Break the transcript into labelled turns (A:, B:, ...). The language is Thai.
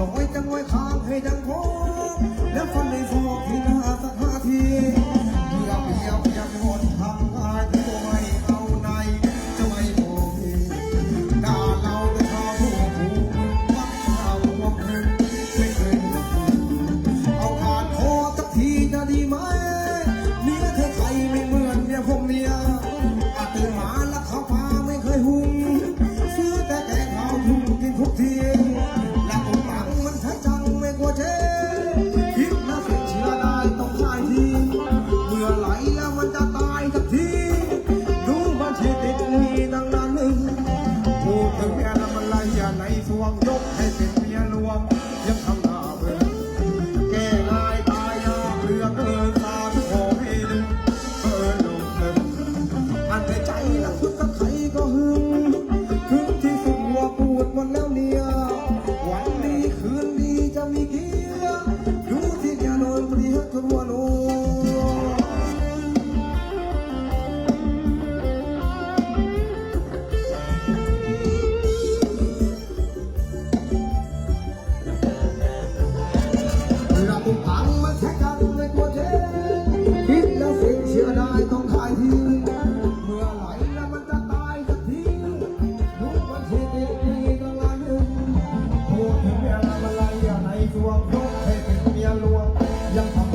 A: ลอยจังไว้ข้างให้ดังโพแล้วคนในโกที่ คิดและเสียเชื่อได้ต้องตายทีเมื่อไหลแล้วมันจะตายสักที ยังพอ